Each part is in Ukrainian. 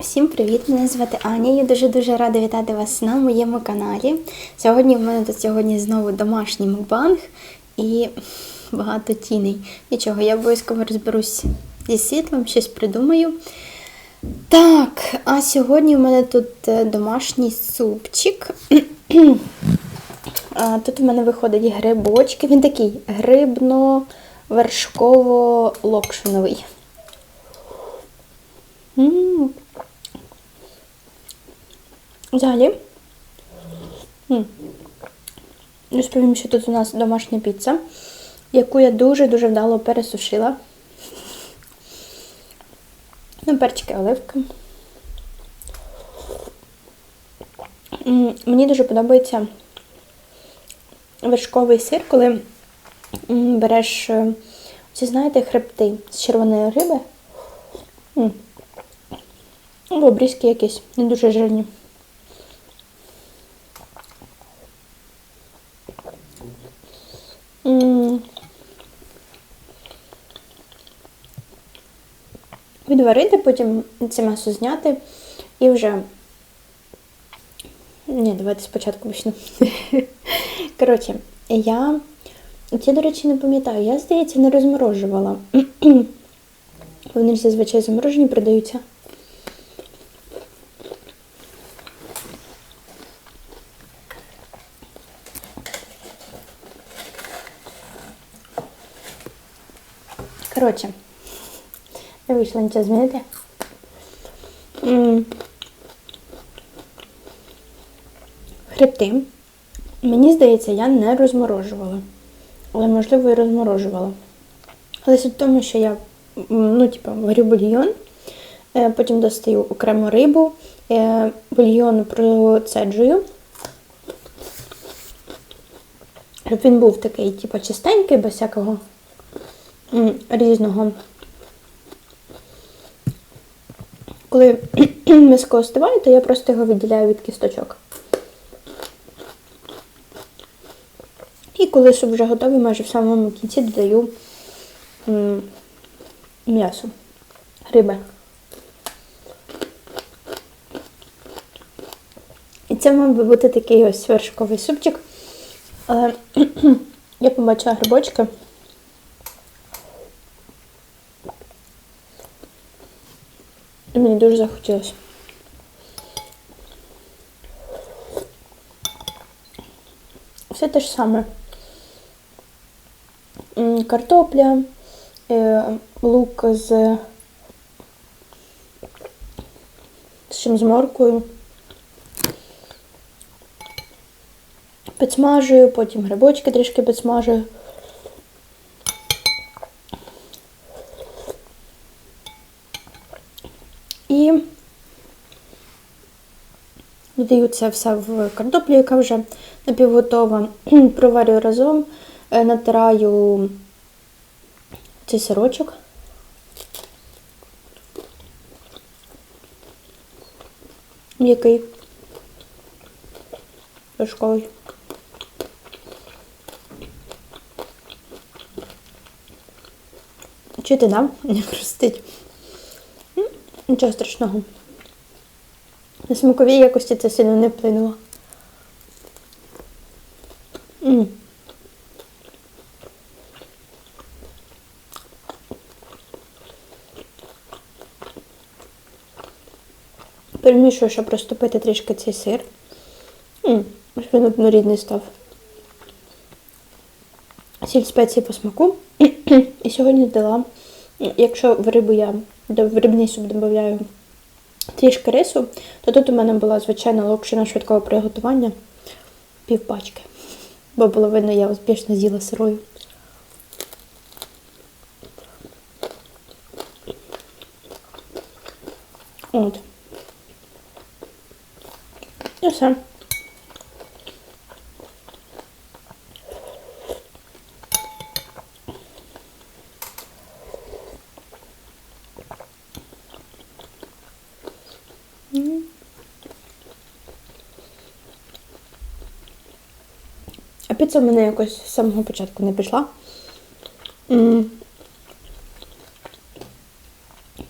Всім привіт! Мене звати Аня. Я дуже-дуже рада вітати вас на моєму каналі. Сьогодні в мене тут сьогодні знову домашній мукбанг і багато тіней. Нічого, я обов'язково розберусь зі світлом, щось придумаю. Так, а сьогодні в мене тут е, домашній супчик. Тут у мене виходить грибочки. Він такий грибно-вершково-локшиновий. Взагалі. Розповім, що тут у нас домашня піца, яку я дуже-дуже вдало пересушила. Ну, перчики, оливки. Мені дуже подобається вершковий сир, коли береш, е, ці знаєте, хребти з червоної риби. М. Ну, обрізки якісь, не дуже жирні. Відварити, потім це м'ясо зняти і вже. Ні, давайте спочатку почну. Коротше, я. Я, до речі, не пам'ятаю, я, здається, не розморожувала. Вони ж зазвичай заморожені продаються. Коротше, не вийшло нічого змінити. Хребти. Мені здається, я не розморожувала. Але, можливо, і розморожувала. Але суть в тому, що я ну, типу, варю бульйон, е, потім достаю окрему рибу, е, бульйон процеджую. Щоб він був такий, типу, чистенький, без всякого різного. Коли миско остиває, то я просто його відділяю від кісточок. І коли суп вже готовий, майже в самому кінці додаю м'ясо, риби. І це мав би бути такий ось вершковий супчик. Але я побачила грибочки. І мені дуже захотілося. Все те ж саме. Картопля, е, лук з, чим з моркою. Підсмажую, потім грибочки трішки підсмажую. І додаю це все в картоплю, яка вже напівготова. Проварюю разом, е, натираю цей сирочок. М'який. Вершковий. Чути нам не хрустить. Нічого страшного. На смаковій якості це сильно не вплинуло. Перемішую, щоб розтопити трішки цей сир. Ось він однорідний став. Сіль спеції по смаку. І сьогодні додала, якщо в рибу я в рибний суп додаю трішки рису, то тут у мене була звичайна локшина швидкого приготування півпачки. Бо було видно, я успішно з'їла сирою. От. І все. це в мене якось з самого початку не пішла.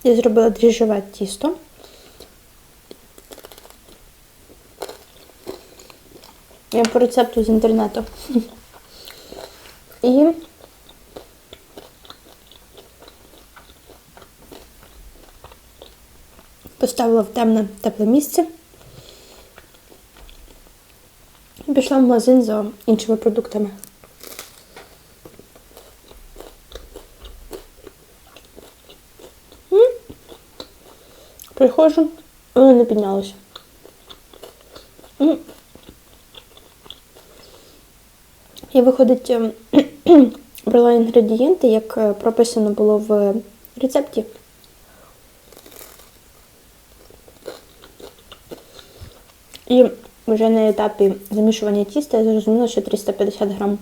Я зробила дріжджове тісто. Я по рецепту з інтернету. І поставила в темне тепле місце. Пішла в магазин за іншими продуктами. Приходжу, воно не піднялося. Я виходить, ем, брала інгредієнти, як е, прописано було в рецепті. І вже на етапі замішування тіста я зрозуміла, що 350 грам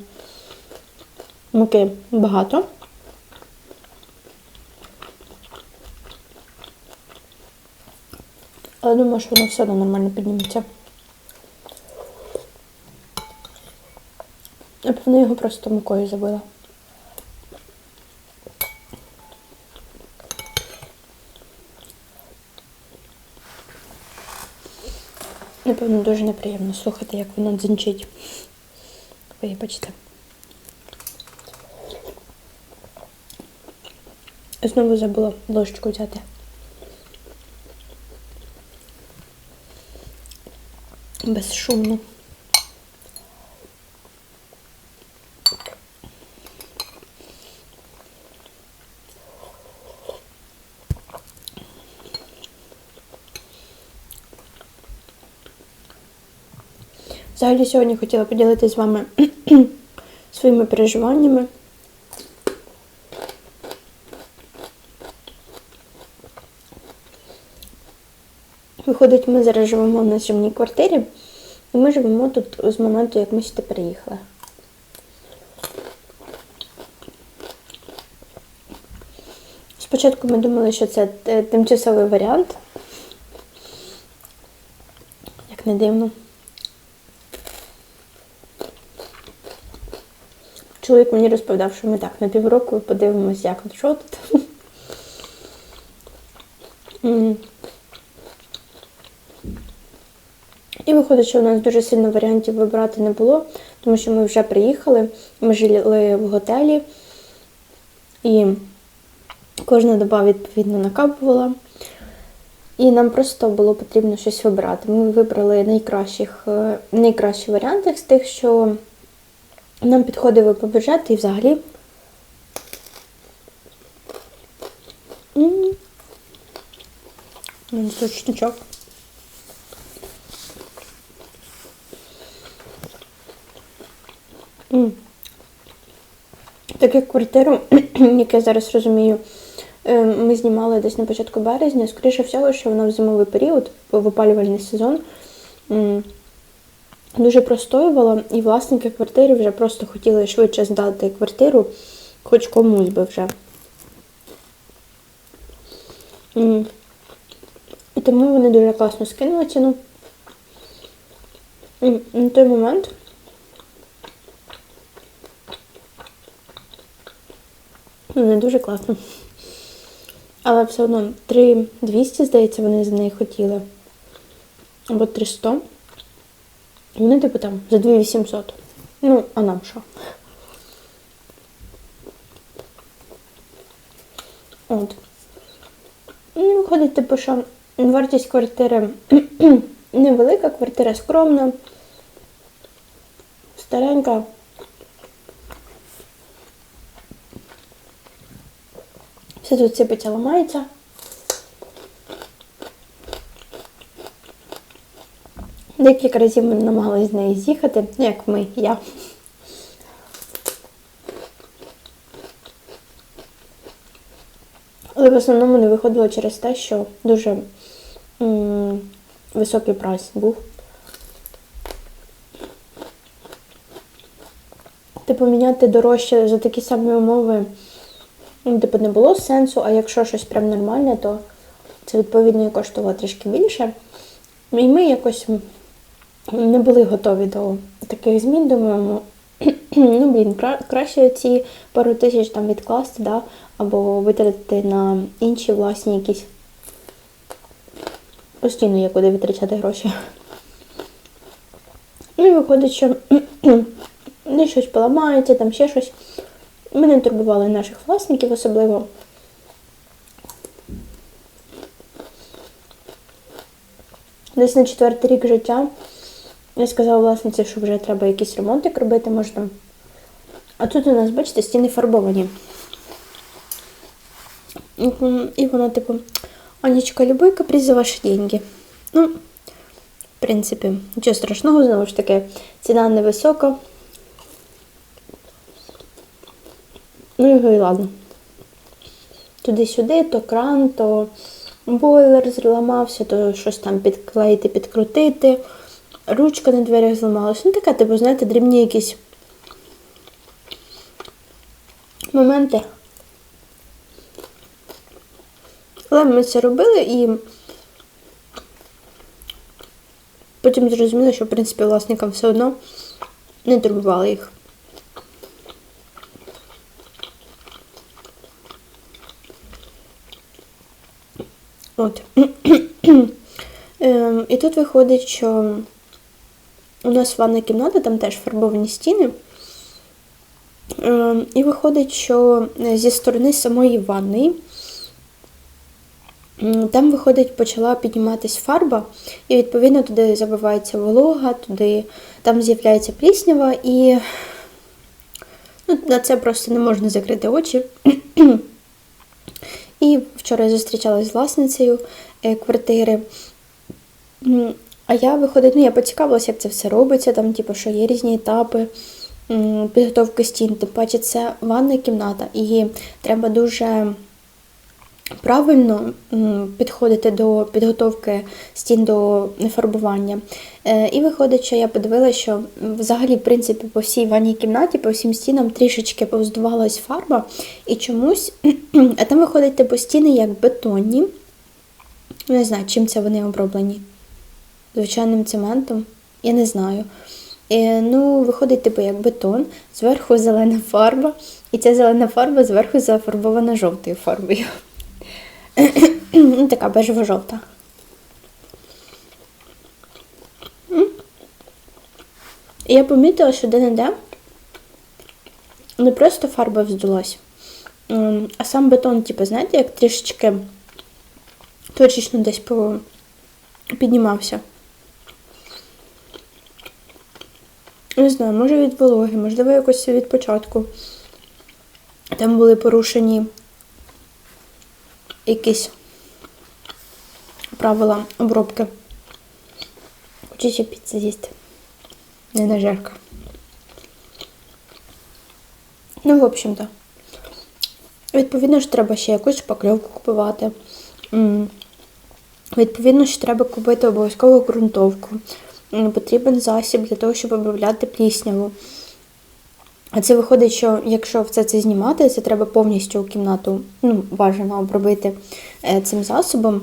муки багато. Але думаю, що воно все одно нормально підніметься. Напевно, його просто мукою забила. Напевно, дуже неприємно слухати, як воно дзінчить. Вибачте. Знову забула ложечку взяти. Безшумно. Взагалі сьогодні хотіла поділитися з вами своїми переживаннями. Виходить, ми зараз живемо на зимній квартирі, і ми живемо тут з моменту, як ми сюди приїхали. Спочатку ми думали, що це е, тимчасовий варіант. Як не дивно. Чоловік мені розповідав, що ми так на півроку подивимось, як що тут. І виходить, що у нас дуже сильно варіантів вибирати не було, тому що ми вже приїхали, ми жили в готелі, і кожна доба відповідно накапувала. І нам просто було потрібно щось вибирати. Ми вибрали найкращих, е, найкращі варіанти з тих, що нам підходили по бюджету і взагалі. М. Мені Так як квартиру, як я зараз розумію, е, ми знімали десь на початку березня, скоріше всього, що вона в зимовий період, в опалювальний сезон, дуже простоювала, і власники квартири вже просто хотіли швидше здати квартиру, хоч комусь би вже. І тому вони дуже класно скинули ціну. М, На той момент Ну, не дуже класно. Але все одно 3200, здається, вони за неї хотіли. Або 300. Вони, типу, там за 2800. Ну, а нам що? От. Ну, виходить, типу, що вартість квартири невелика, квартира скромна, старенька. Все тут сипеться, ламається. Декілька разів ми намагалися з неї з'їхати, ну, як ми, я. Але в основному не виходило через те, що дуже м, високий прайс був. Типу міняти дорожче за такі самі умови. Ну, типу, не було сенсу, а якщо щось прям нормальне, то це відповідно і коштувало трішки більше. І ми якось не були готові до таких змін, думаємо, ну, блін, краще ці пару тисяч там відкласти, да, або витратити на інші власні якісь. Постійно є куди витрачати гроші. Ну і виходить, що десь щось поламається, там ще щось. Ми не турбували наших власників особливо. Десь на четвертий рік життя я сказала власниці, що вже треба якийсь ремонтик робити, може там. А тут у нас, бачите, стіни фарбовані. І вона, типу, Анечка, любой каприз за ваші деньги. Ну, в принципі, нічого страшного, знову ж таки, ціна невисока. Ну його і ладно. Туди-сюди, то кран, то бойлер зламався, то щось там підклеїти, підкрутити. Ручка на дверях зламалась. Ну таке, типу, знаєте, дрібні якісь моменти. Але ми це робили і потім зрозуміли, що в принципі власникам все одно не турбували їх. От. Ем, І тут виходить, що у нас ванна кімната, там теж фарбовані стіни. Ем, І виходить, що зі сторони самої ванни там виходить, почала підніматись фарба, і відповідно туди забивається волога, туди там з'являється пліснява, і ну, на це просто не можна закрити очі. І вчора я зустрічалася з власницею е, квартири. А я виходить, ну я поцікавилася, як це все робиться, там, типу, що є різні етапи підготовки стін. Тим паче, це ванна кімната, і треба дуже правильно підходити до підготовки стін до фарбування. Е, І виходить, що я подивилася, що взагалі, в принципі, по всій ванній кімнаті, по всім стінам трішечки повздувалась фарба, і чомусь, а там виходить, типу, стіни як бетонні. Не знаю, чим це вони оброблені. Звичайним цементом. Я не знаю. Ну, виходить, типу, як бетон, зверху зелена фарба, і ця зелена фарба зверху зафарбована жовтою фарбою. така бежево-жовта. Я помітила, що де-не-де не просто фарба вздулась, а сам бетон, типу, знаєте, як трішечки точечно десь піднімався. Не знаю, може від вологи, можливо, якось від початку. Там були порушені якісь правила обробки. Хочеться піцу з'їсти. Не на жарко. Ну, в общем-то. Відповідно ж, треба ще якусь шпакльовку купувати. Відповідно, що треба купити обов'язково ґрунтовку. Потрібен засіб для того, щоб обробляти плісняву. А це виходить, що якщо все це знімати, це треба повністю кімнату ну, бажано обробити е, цим засобом.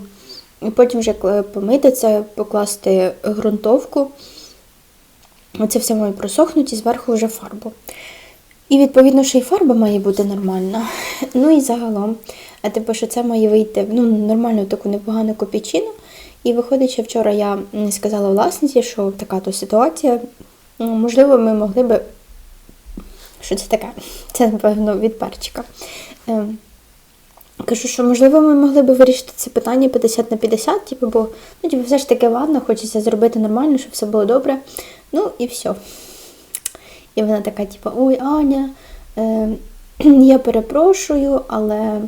І потім вже коли помити це, покласти ґрунтовку. Це все має просохнути і зверху вже фарбу. І відповідно, що і фарба має бути нормальна. Ну і загалом, а типу, що це має вийти ну, нормальну таку непогану копійчину. І виходить, що вчора я сказала власниці, що така то ситуація. Можливо, ми могли би. Що це таке? Це, напевно, від перчика. Ем, Кажу, що можливо ми могли би вирішити це питання 50 на 50, типу, бо ну, типу, все ж таки ладно, хочеться зробити нормально, щоб все було добре. Ну і все. І вона така, типу, ой, Аня, е, я перепрошую, але,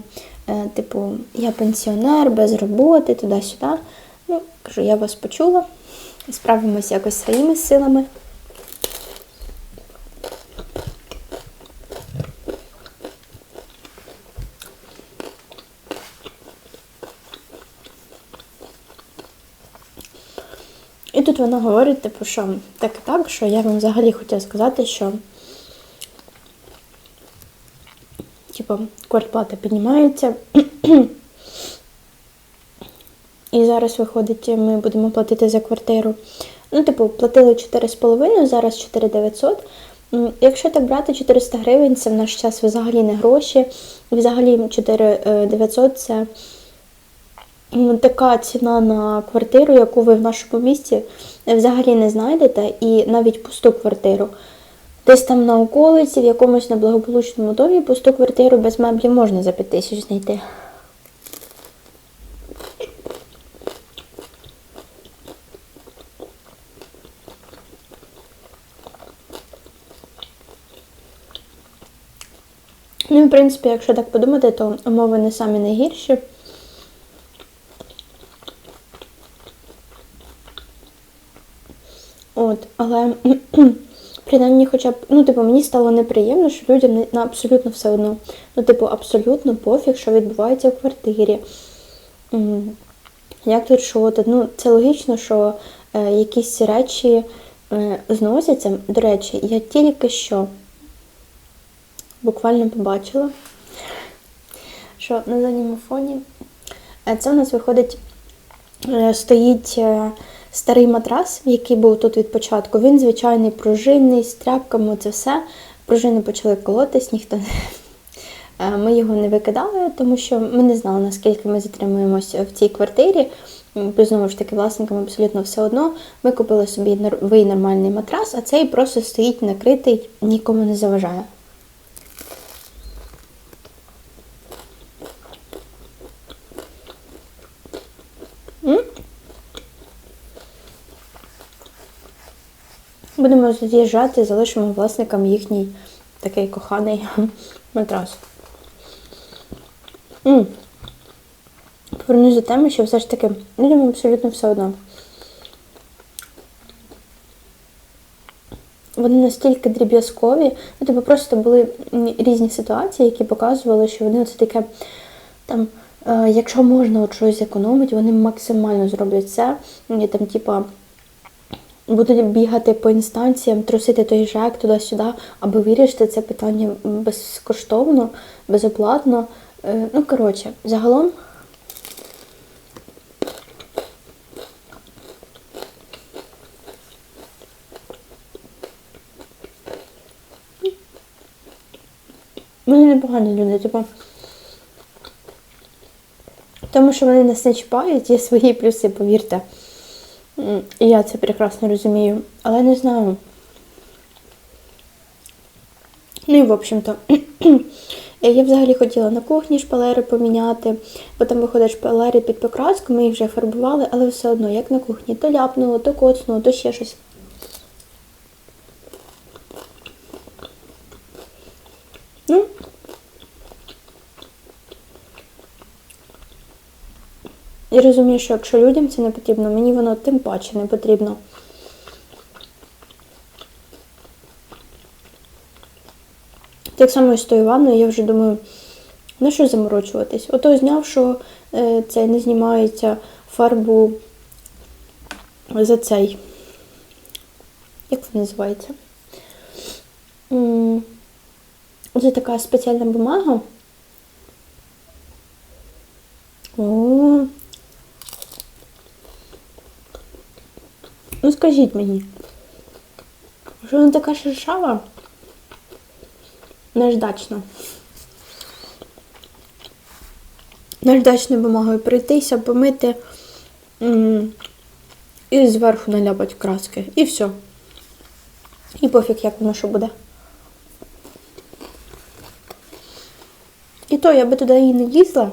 е, типу, я пенсіонер без роботи, туди-сюди. Ну, кажу, я вас почула. Справимося якось своїми силами. І тут вона говорить, типу, що так і так, що я вам взагалі хотіла сказати, що типу, квартплата піднімається. І зараз виходить, ми будемо платити за квартиру. Ну, типу, платили 4,5, зараз 4,900. М, Якщо так брати 400 гривень, це в наш час взагалі не гроші. Взагалі 4,900 це така ціна на квартиру, яку ви в нашому місті взагалі не знайдете, і навіть пусту квартиру. Десь там на околиці, в якомусь неблагополучному домі пусту квартиру без меблів можна за 5 тисяч знайти. Ну, в принципі, якщо так подумати, то умови не самі найгірші. От, але принаймні, хоча б, ну, типу, мені стало неприємно, що людям на абсолютно все одно. Ну, типу, абсолютно пофіг, що відбувається в квартирі. Як тут тут? Ну, це логічно, що е, якісь речі е, зносяться. До речі, я тільки що буквально побачила, що на задньому фоні е, це у нас виходить, е, стоїть е, старий матрас, який був тут від початку. Він звичайний пружинний, з тряпками, це все. Пружини почали колотись, ніхто не. Ми його не викидали, тому що ми не знали, наскільки ми затримуємося в цій квартирі. Бо, Знову ж таки, власникам абсолютно все одно. Ми купили собі новий нормальний матрас, а цей просто стоїть накритий, нікому не заважає. Будемо з'їжджати, залишимо власникам їхній такий коханий матрас. Повернусь до теми, що все ж таки людям абсолютно все одно. Вони настільки дріб'язкові, ну типу просто були різні ситуації, які показували, що вони оце таке там, якщо можна от щось зекономити, вони максимально зроблять це. І там, типа, будуть бігати по інстанціям, трусити той ЖЕК туди-сюди, аби вирішити це питання безкоштовно, безоплатно. Е, Ну, коротше, загалом. Вони непогані люди, типу. Тому що вони нас не чіпають, є свої плюси, повірте. І я це прекрасно розумію. Але не знаю. Ну і в общем-то. Я взагалі хотіла на кухні шпалери поміняти, бо там виходить шпалери під покраску, ми їх вже фарбували, але все одно, як на кухні, то ляпнуло, то коцнуло, то ще щось. Я розумію, що якщо людям це не потрібно, мені воно тим паче не потрібно. Так само і з тою ванною, я вже думаю, ну що заморочуватись? Ото зняв, що е, це не знімається фарбу за цей. Як це називається? Це така спеціальна бумага. О. Ну скажіть мені, що вона така шершава? Наждачна. Наждачною бумагою пройтися, помити і зверху наляпати краски. І все. І пофіг, як воно що буде. І то я би туди і не лізла.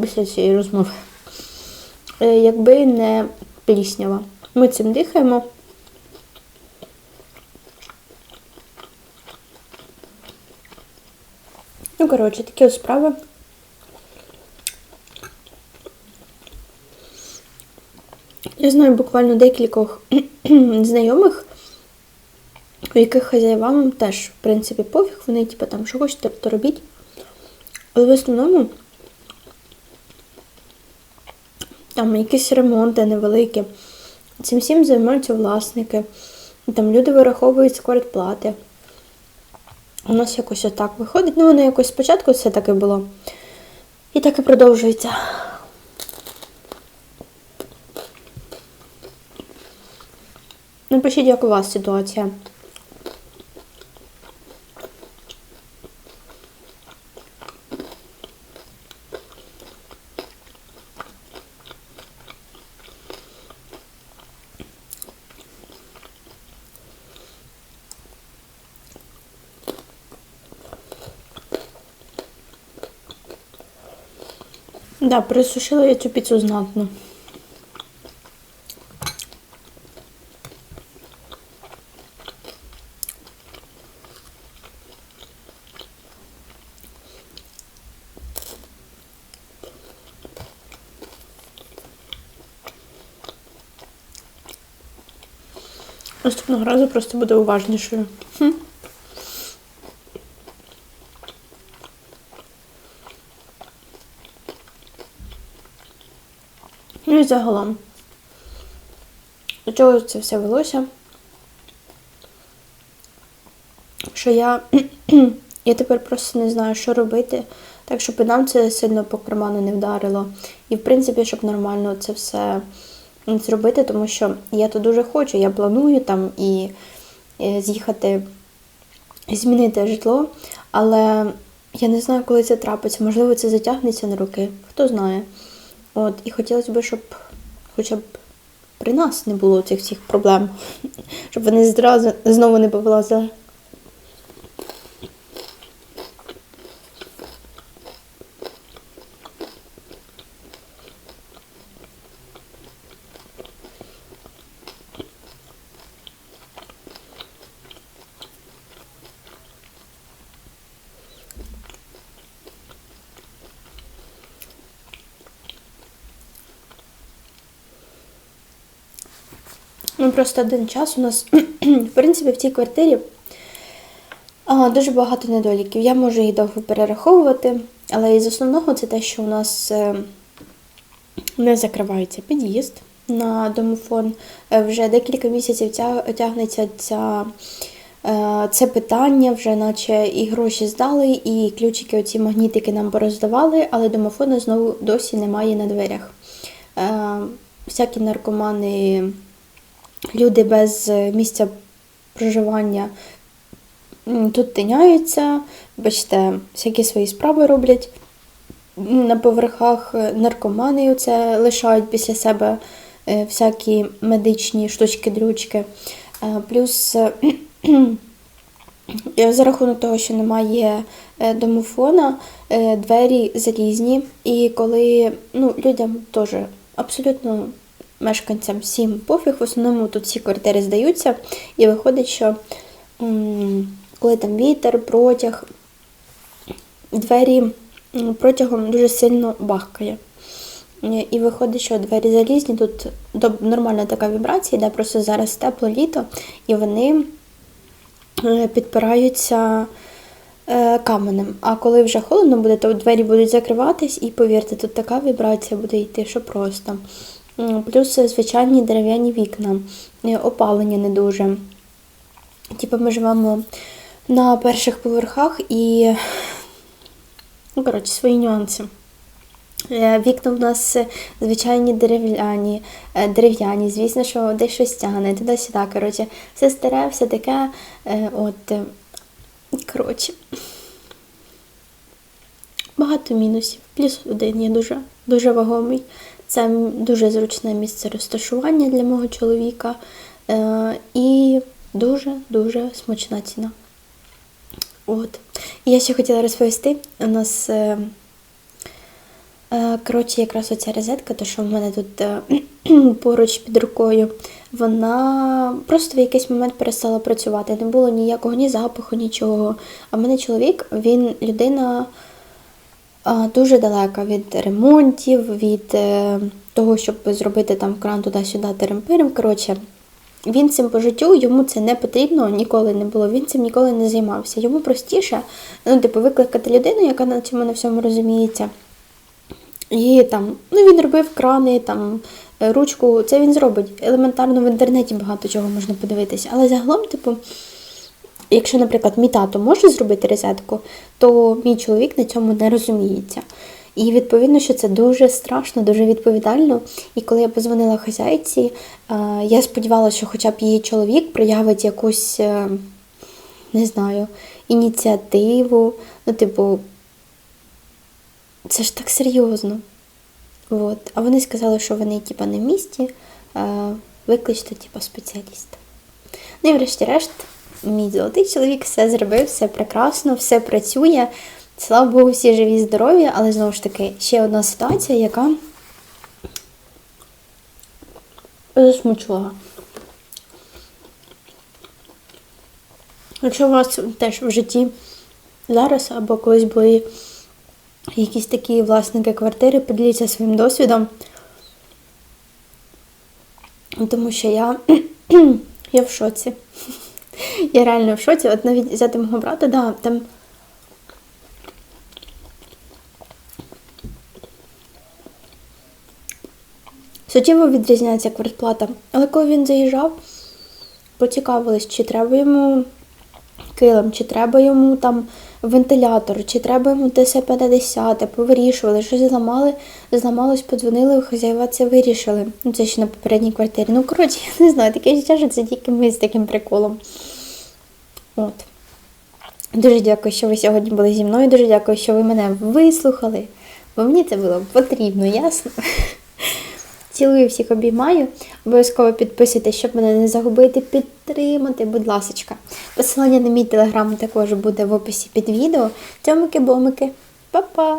Після цієї розмови. Е, Якби не пліснява. Ми цим дихаємо. Ну, коротше, такі от справи. Я знаю буквально декількох знайомих, у яких хазяївам теж, в принципі, пофіг, вони, типу, там, що хочете, то робіть. Але в основному там якісь ремонти невеликі. Цим всім займаються власники. Там люди вираховують з квартплати. У нас якось отак виходить. Ну, воно якось спочатку все таки було. І так і продовжується. Напишіть, як у вас ситуація. Да, присушила я цю піцу знатно. Наступного разу просто буде уважнішою. Ну і загалом. До чого це все велося? Що я. я тепер просто не знаю, що робити, так щоб і нам це сильно по карману не вдарило. І, в принципі, щоб нормально це все зробити, тому що я то дуже хочу, я планую там і з'їхати, змінити житло, але я не знаю, коли це трапиться. Можливо, це затягнеться на роки, хто знає. От, І хотілося б, щоб хоча б при нас не було цих всіх проблем, щоб вони зразу знову не повилазили. Ну, просто один час у нас, в принципі, в цій квартирі а, дуже багато недоліків. Я можу їх довго перераховувати, але із основного це те, що у нас е, не закривається під'їзд на домофон. Е, вже декілька місяців тягнеться ця. Е, це питання вже, наче і гроші здали, і ключики, оці магнітики нам пороздавали, але домофону знову досі немає на дверях. Всякі наркомани люди без е, місця проживання тут тиняються, бачите, всякі свої справи роблять. На поверхах е, наркомани це лишають після себе е, всякі медичні штучки-дрючки. Плюс за рахунок того, що немає домофона, двері залізні, і коли ну, людям теж абсолютно мешканцям всім пофіг. В основному тут всі квартири здаються, і виходить, що коли там вітер, протяг, двері протягом дуже сильно бахкає. І виходить, що двері залізні, тут нормальна така вібрація, де просто зараз тепло літо, і вони е, підпираються е, каменем. А коли вже холодно буде, то двері будуть закриватись, і повірте, тут така вібрація буде йти, що просто. Плюс звичайні дерев'яні вікна, е, опалення не дуже. Типу ми живемо на перших поверхах і, ну, коротше, свої нюанси. Е, вікна в нас звичайні дерев'яні, е, дерев'яні, звісно, що десь щось тягне, туди-сюди. Коротше, все старе, все таке. От, коротше, багато мінусів. Плюс один є дуже, дуже вагомий. Це дуже зручне місце розташування для мого чоловіка е, і дуже-дуже смачна ціна. От. І я ще хотіла розповісти, у нас, е, е, коротше, якраз оця розетка, то що в мене тут поруч під рукою, вона просто в якийсь момент перестала працювати. Не було ніякого ні запаху, нічого. А в мене чоловік, він людина дуже далека від ремонтів, від е, того, щоб зробити там кран туди-сюди терем Коротше, він цим по життю, йому це не потрібно, ніколи не було. Він цим ніколи не займався. Йому простіше, ну, типу, викликати людину, яка на цьому на всьому розуміється. І там, ну він робив крани, там, ручку, це він зробить. Елементарно в інтернеті багато чого можна подивитися. Але загалом, типу, якщо, наприклад, мій тато може зробити розетку, то мій чоловік на цьому не розуміється. І відповідно, що це дуже страшно, дуже відповідально. І коли я позвонила хазяйці, я сподівалася, що хоча б її чоловік проявить якусь, е, не знаю, ініціативу. Ну, типу, це ж так серйозно. От. А вони сказали, що вони типу, не в місті, викличте типу, спеціаліста. Ну і врешті-решт мій золотий чоловік все зробив, все прекрасно, все працює. Слава Богу, всі живі, здорові, але знову ж таки ще одна ситуація, яка засмучила. Якщо у вас теж в житті зараз або колись були якісь такі власники квартири, поділіться своїм досвідом. Тому що я, я в шоці. Я реально в шоці. От навіть взяти мого брата, да, там. Суттєво відрізняється квартплата. Але коли він заїжджав, поцікавились, чи треба йому килим, чи треба йому там вентилятор, чи треба йому ТС-50, повирішували, щось зламали, зламалось, подзвонили, хазяїва це вирішили. Ну, це ще на попередній квартирі. Ну, коротше, я не знаю, таке життя, що це тільки ми з таким приколом. От. Дуже дякую, що ви сьогодні були зі мною. Дуже дякую, що ви мене вислухали. Бо мені це було потрібно, ясно? Цілую всіх обіймаю. Обов'язково підписуйтесь, щоб мене не загубити, підтримати, будь ласочка. Посилання на мій телеграм також буде в описі під відео. Цьомики-бомики. Па-па!